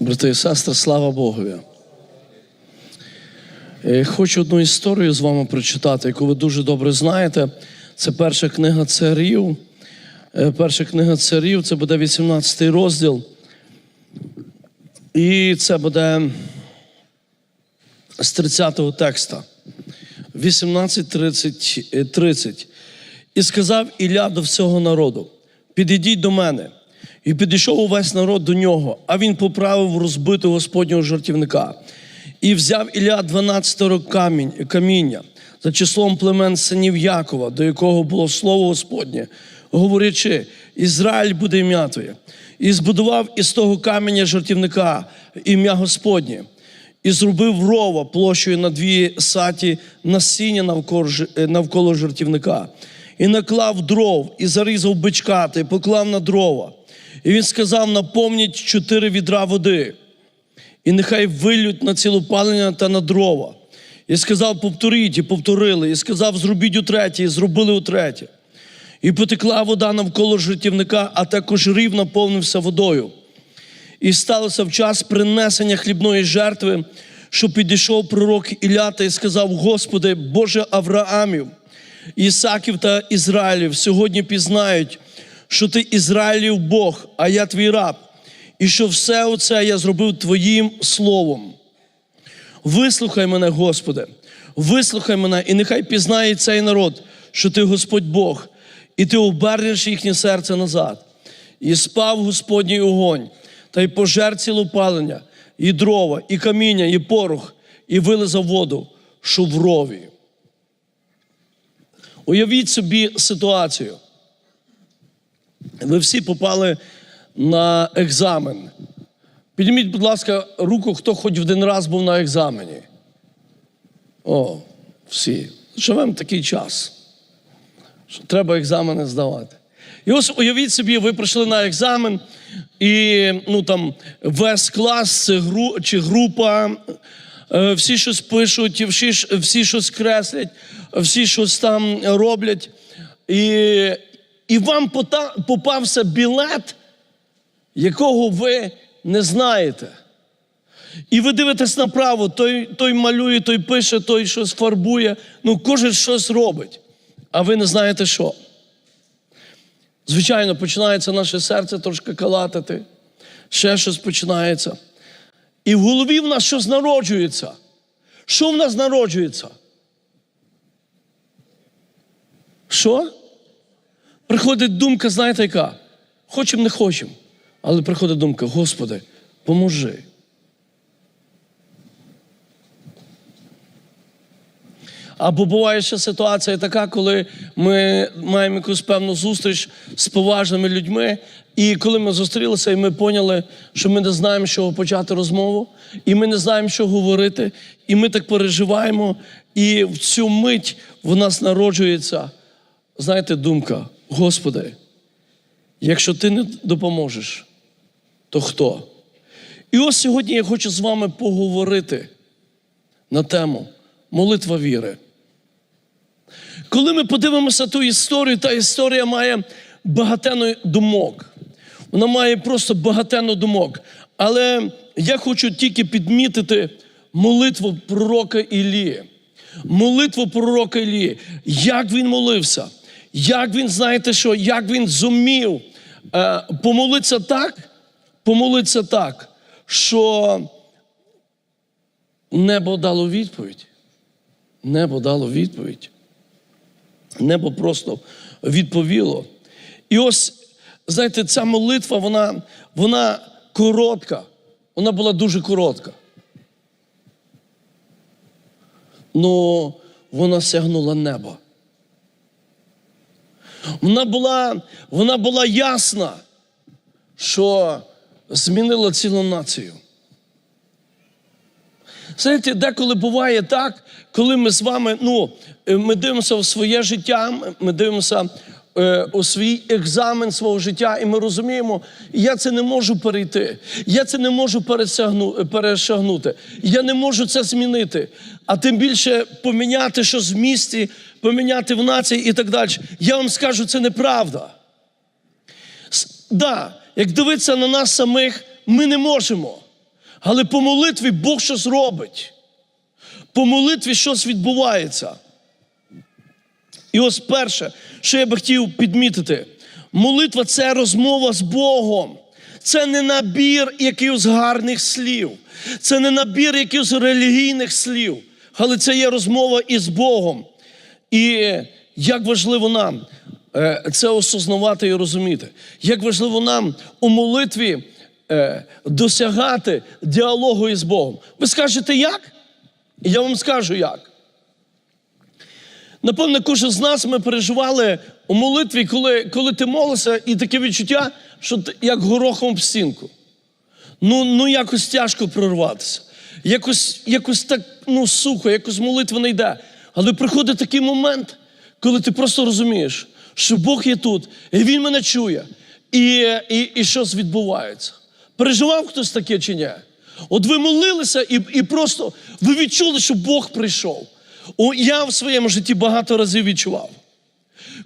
Брати і сестри, слава Богові. Е, Хочу одну історію з вами прочитати, яку ви дуже добре знаєте. Це перша книга царів. Е, Перша книга царів, це буде 18 розділ. І це буде з 30-го текста. 18.30. 30. І сказав Ілля до всього народу: підійдіть до мене. І підійшов увесь народ до нього, а він поправив розбитого Господнього жартівника. І взяв Ілля 12 камінь, каміння за числом племен синів Якова, до якого було слово Господнє, говорячи: Ізраїль буде ім'я Твоє. І збудував із того каменя жартівника ім'я Господнє, і зробив рова площею на дві саті насіння навколо, е, навколо жартівника, і наклав дров, і зарізав бичкати, і поклав на дрова. І він сказав: наповніть чотири відра води, і нехай вилють на цілопалення та на дрова. І сказав, повторіть, і повторили, і сказав, зробіть утретє, і зробили утретє. І потекла вода навколо жертівника, а також рів наповнився водою. І сталося в час принесення хлібної жертви, що підійшов пророк Ілята і сказав: Господи, Боже Авраамів, Ісаків та Ізраїлів, сьогодні пізнають, що ти Ізраїлів Бог, а я твій раб, і що все оце я зробив Твоїм словом. Вислухай мене, Господи, вислухай мене, і нехай пізнає цей народ, що ти Господь Бог, і ти обернеш їхнє серце назад. І спав Господній огонь, та й пожер цілопалення, і дрова, і каміння, і порох, і вилизав воду, що в рові. Уявіть собі ситуацію. Ви всі попали на екзамен. Підніміть, будь ласка, руку, хто хоч один раз був на екзамені. О, всі. Живемо такий час, що треба екзамени здавати. І ось уявіть собі, ви прийшли на екзамен, і ну, там, весь клас гру, чи група, е, всі щось пишуть, всі, всі щось креслять, всі щось там роблять. І, і вам попався білет, якого ви не знаєте. І ви дивитесь направо, той, той малює, той пише, той щось фарбує, ну кожен щось робить, а ви не знаєте що. Звичайно, починається наше серце трошки калатати, ще щось починається. І в голові в нас щось народжується. Що в нас народжується? Що? Приходить думка, знаєте яка? Хочемо, не хочемо. Але приходить думка, Господи, поможи. Або буває ще ситуація така, коли ми маємо якусь певну зустріч з поважними людьми, і коли ми зустрілися, і ми поняли, що ми не знаємо, з чого почати розмову, і ми не знаємо, що говорити, і ми так переживаємо, і в цю мить в нас народжується, знаєте, думка: Господи, якщо ти не допоможеш, то хто? І ось сьогодні я хочу з вами поговорити на тему молитва віри. Коли ми подивимося ту історію, та історія має багатенно думок. Вона має просто багатенно думок. Але я хочу тільки підмітити молитву пророка Ілії. Молитву пророка Ілії. Як він молився, як він, знаєте що, як він зумів е, помолитися так, помолитися так, що небо дало відповідь. Небо дало відповідь. Небо просто відповіло. І ось, знаєте, ця молитва, вона, вона коротка. Вона була дуже коротка. Ну, вона сягнула неба. Вона була, вона була ясна, що змінила цілу націю. Знаєте, деколи буває так, коли ми з вами, ну, е, ми дивимося в своє життя, ми дивимося у свій екзамен свого життя, і ми розуміємо, я це не можу перейти, я це не можу перешагнути, я не можу це змінити, а тим більше поміняти щось в місті, поміняти в нації і так далі. Я вам скажу, це неправда. Да, як дивитися на нас самих, ми не можемо. Але по молитві Бог щось робить. По молитві щось відбувається. І ось перше, що я би хотів підмітити, молитва це розмова з Богом. Це не набір якихось гарних слів, це не набір якихось релігійних слів, але це є розмова із Богом. І як важливо нам е, це осознавати і розуміти, як важливо нам у молитві е, досягати діалогу із Богом. Ви скажете, як? Я вам скажу як. Напевне, кожен з нас ми переживали у молитві, коли, коли ти молився, і таке відчуття, що ти як горохом в стінку. Ну, ну якось тяжко прорватися. Якось, якось так ну, сухо, якось молитва не йде. Але приходить такий момент, коли ти просто розумієш, що Бог є тут, і Він мене чує, і, і, і щось відбувається. Переживав хтось таке чи ні? От ви молилися і, і просто ви відчули, що Бог прийшов. Я в своєму житті багато разів відчував.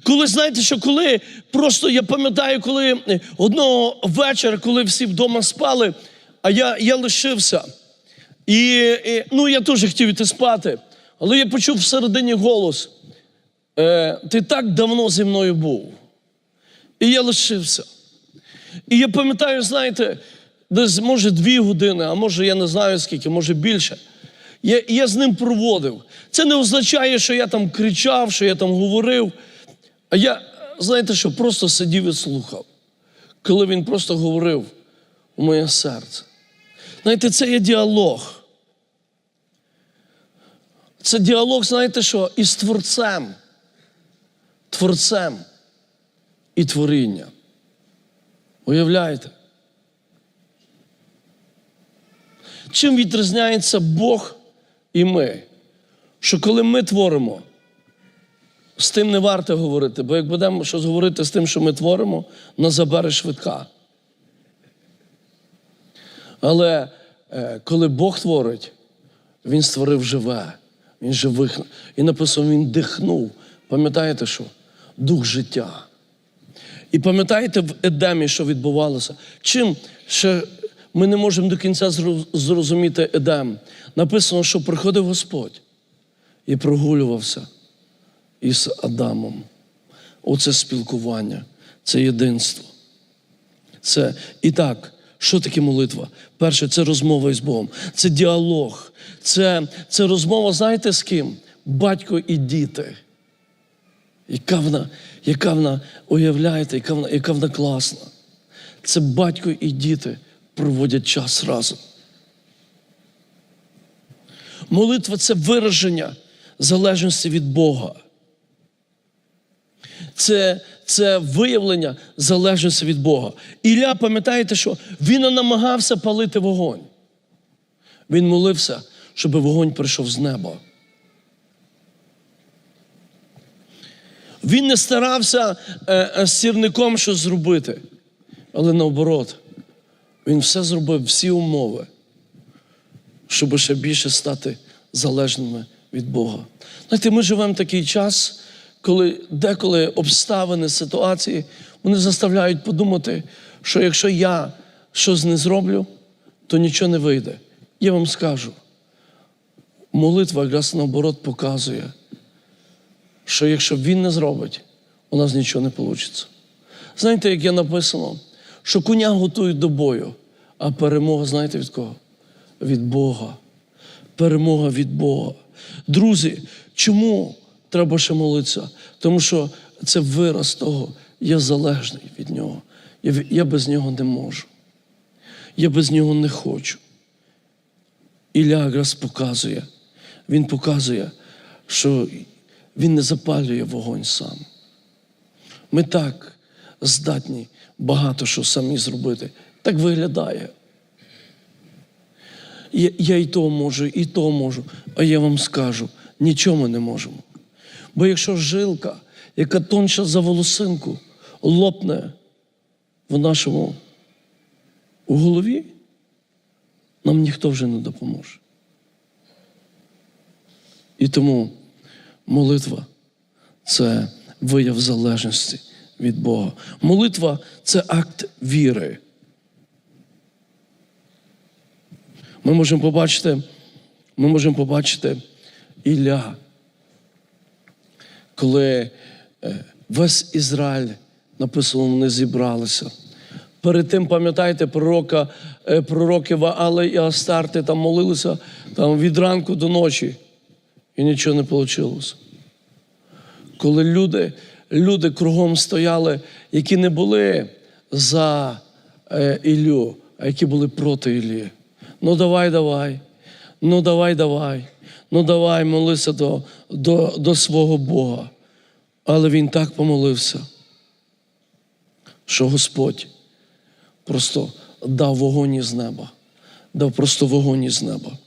Коли знаєте, що коли просто я пам'ятаю, коли е, одного вечора, коли всі вдома спали, а я, я лишився. І, і ну, я теж хотів іти спати, але я почув всередині голос: е, ти так давно зі мною був. І я лишився. І я пам'ятаю, знаєте, десь може дві години, а може я не знаю скільки, може більше. Я, я з ним проводив. Це не означає, що я там кричав, що я там говорив. А я, знаєте що, просто сидів і слухав, коли він просто говорив у моє серце. Знаєте, це є діалог. Це діалог, знаєте що, із Творцем. Творцем і творіння. Уявляєте? Чим відрізняється Бог і ми? Що коли ми творимо, з тим не варто говорити, бо як будемо щось говорити з тим, що ми творимо, нас забере швидка. Але е, коли Бог творить, Він створив живе, Він живих. І написано, Він дихнув. Пам'ятаєте що? Дух життя. І пам'ятаєте в Едемі, що відбувалося? Чим ще ми не можемо до кінця зрозуміти Едем? Написано, що приходив Господь і прогулювався із Адамом. Оце спілкування, це єдинство. Це і так, що таке молитва? Перше, це розмова із Богом, це діалог, це, це розмова, знаєте з ким? Батько і діти. Яка вона, яка вона, уявляєте, яка вона, яка вона класна. Це батько і діти проводять час разом. Молитва це вираження залежності від Бога. Це, це виявлення залежності від Бога. Ілля, пам'ятаєте, що він не намагався палити вогонь. Він молився, щоб вогонь прийшов з неба. Він не старався е, е, сірником щось зробити, але наоборот, він все зробив, всі умови, щоб ще більше стати залежними від Бога. Знаєте, ми живемо в такий час, коли деколи обставини, ситуації вони заставляють подумати, що якщо я щось не зроблю, то нічого не вийде. Я вам скажу, молитва якраз наоборот показує, що якщо він не зробить, у нас нічого не вийде. Знаєте, як є написано, що коня готують до бою, а перемога, знаєте від кого? Від Бога. Перемога від Бога. Друзі, чому треба ще молитися? Тому що це вираз того, я залежний від нього. Я, без нього не можу. Я без нього не хочу. Ілля якраз показує, він показує, що він не запалює вогонь сам. Ми так здатні багато що самі зробити. Так виглядає. Я, я і то можу, і то можу. А я вам скажу, нічого ми не можемо. Бо якщо жилка, яка тонша за волосинку, лопне в нашому у голові, нам ніхто вже не допоможе. І тому молитва це вияв залежності від Бога. Молитва це акт віри. Ми можемо побачити, ми можемо побачити Ілля, коли е, весь Ізраїль написано, вони зібралися. Перед тим, пам'ятаєте, пророка, е, пророки Ваали і Астарти там молилися там, від ранку до ночі, і нічого не вийшло. Коли люди, люди кругом стояли, які не були за е, Іллю, а які були проти Іллі. Ну давай, давай, ну давай, давай, ну давай молися до, до, до свого Бога. Але він так помолився, що Господь просто дав вогонь із неба, дав просто вогонь із неба.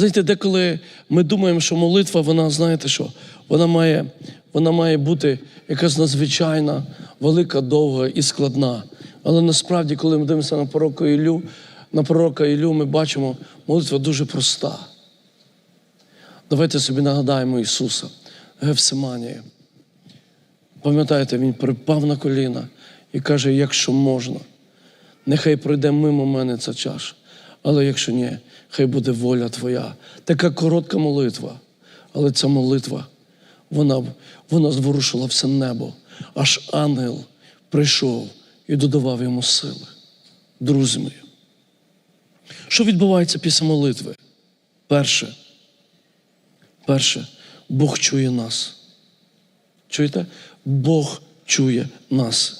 Знаєте, деколи ми думаємо, що молитва, вона, знаєте що, вона має, вона має бути якась надзвичайна, велика, довга і складна. Але насправді, коли ми дивимося на пророка Ілю, на пророка Ілю, ми бачимо, молитва дуже проста. Давайте собі нагадаємо Ісуса, Гефсиманії. Пам'ятаєте, Він припав на коліна і каже, якщо можна, нехай пройде мимо мене ця чаша. Але якщо ні, хай буде воля Твоя. Така коротка молитва. Але ця молитва, вона, вона зворушила все небо. Аж ангел прийшов і додавав йому сили. Друзі мої. Що відбувається після молитви? Перше. Перше, Бог чує нас. Чуєте? Бог чує нас.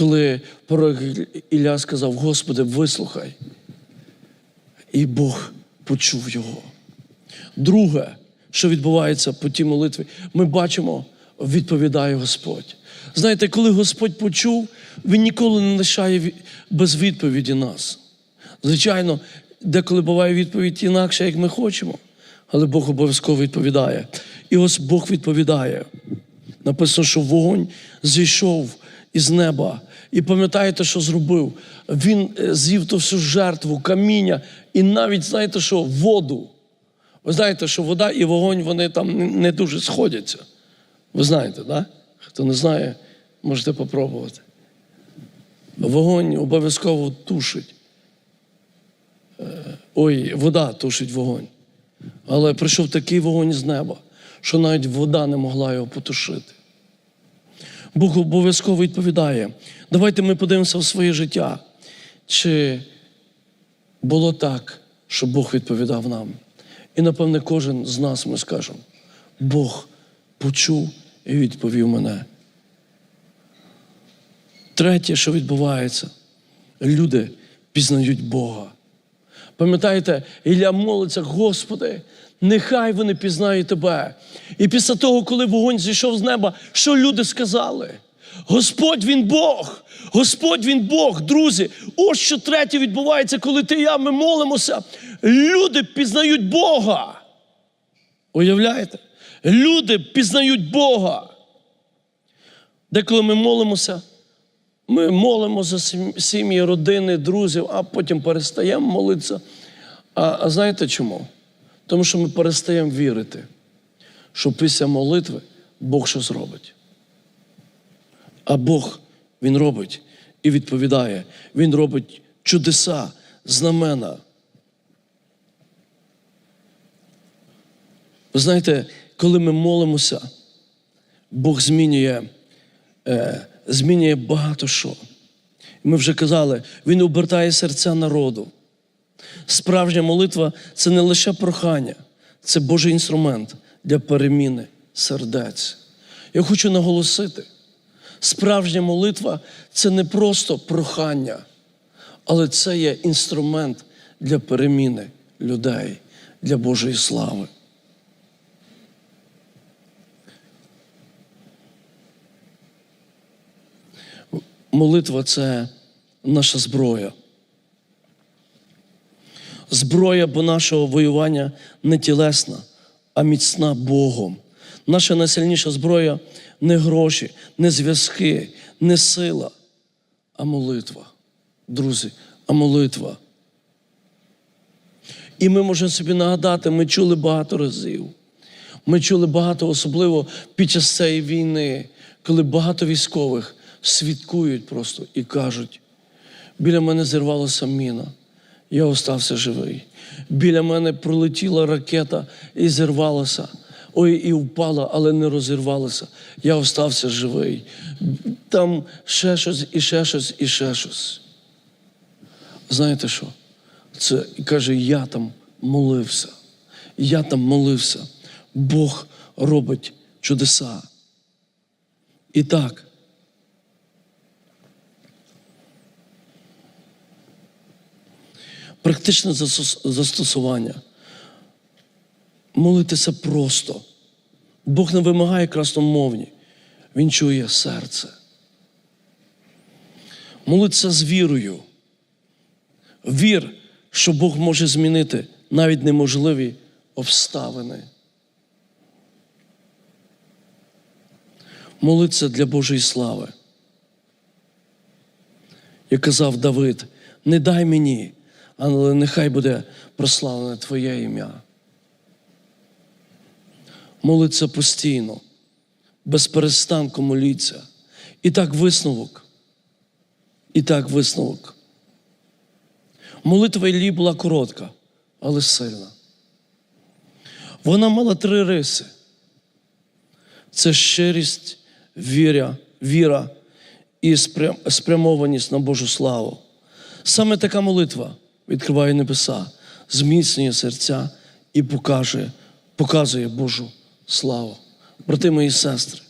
Коли пророк Ілля сказав, Господи, вислухай, і Бог почув його. Друге, що відбувається по тій молитві, ми бачимо, відповідає Господь. Знаєте, коли Господь почув, Він ніколи не лишає без відповіді нас. Звичайно, деколи буває відповідь інакше, як ми хочемо, але Бог обов'язково відповідає. І ось Бог відповідає. Написано, що вогонь зійшов із неба. І пам'ятаєте, що зробив? Він е, з'їв ту всю жертву, каміння і навіть, знаєте, що воду. Ви знаєте, що вода і вогонь вони там не- дуже сходяться. Ви знаєте? Да? Хто не знає, можете попробувати. Вогонь обов'язково тушить. Е, Ой, вода тушить вогонь. Але прийшов такий вогонь з неба, що навіть вода не могла його потушити. Бог обов'язково відповідає. Давайте ми подивимося в своє життя. Чи було так, що Бог відповідав нам? І напевне, кожен з нас ми скажемо: Бог почув і відповів мене. Третє, що відбувається, люди пізнають Бога. Пам'ятаєте, Ілля молиться, Господи, нехай вони пізнають тебе. І після того, коли вогонь зійшов з неба, що люди сказали? Господь він Бог, Господь він Бог, друзі. Ось що третє відбувається, коли ти і я ми молимося. Люди пізнають Бога. Уявляєте? Люди пізнають Бога. Деколи ми молимося, ми молимо за сім'ї, родини, друзів, а потім перестаємо молитися. А, а знаєте чому? Тому що ми перестаємо вірити, що після молитви Бог що зробить. А Бог Він робить і відповідає. Він робить чудеса, знамена. Ви знаєте, коли ми молимося, Бог змінює, е, змінює багато що. Ми вже казали, Він обертає серця народу. Справжня молитва це не лише прохання, це Божий інструмент для переміни сердець. Я хочу наголосити: справжня молитва це не просто прохання, але це є інструмент для переміни людей, для Божої слави. Молитва це наша зброя. Зброя бо нашого воювання не тілесна, а міцна Богом. Наша найсильніша зброя не гроші, не зв'язки, не сила, а молитва. Друзі, а молитва. І ми можемо собі нагадати, ми чули багато разів. Ми чули багато, особливо під час цієї війни, коли багато військових свідкують просто і кажуть: біля мене зірвалася міна, я остався живий. Біля мене пролетіла ракета і зірвалася. Ой, і впала, але не розірвалася. Я остався живий. Там ще щось, і ще щось, і ще щось. Знаєте що? Це каже, я там молився. Я там молився. Бог робить чудеса. І так. Практичне застосування. Молитися просто. Бог не вимагає красномовні. Він чує серце. Молитися з вірою. Вір, що Бог може змінити навіть неможливі обставини. Молитися для Божої слави. Як казав Давид, не дай мені, але нехай буде прославлене Твоє ім'я. Молиться постійно, без перестанку моліться. І так висновок. І так висновок. Молитва Іллі була коротка, але сильна. Вона мала три риси: це щирість, віря, віра і спрямованість на Божу славу. Саме така молитва відкриває небеса, зміцнює серця і покаже, показує Божу славу. Брати мої сестри,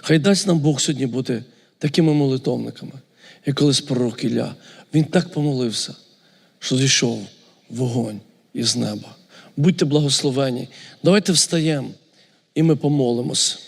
хай дасть нам Бог сьогодні бути такими молитовниками, як колись пророк Ілля. Він так помолився, що зійшов вогонь із неба. Будьте благословені. Давайте встаємо і ми помолимось.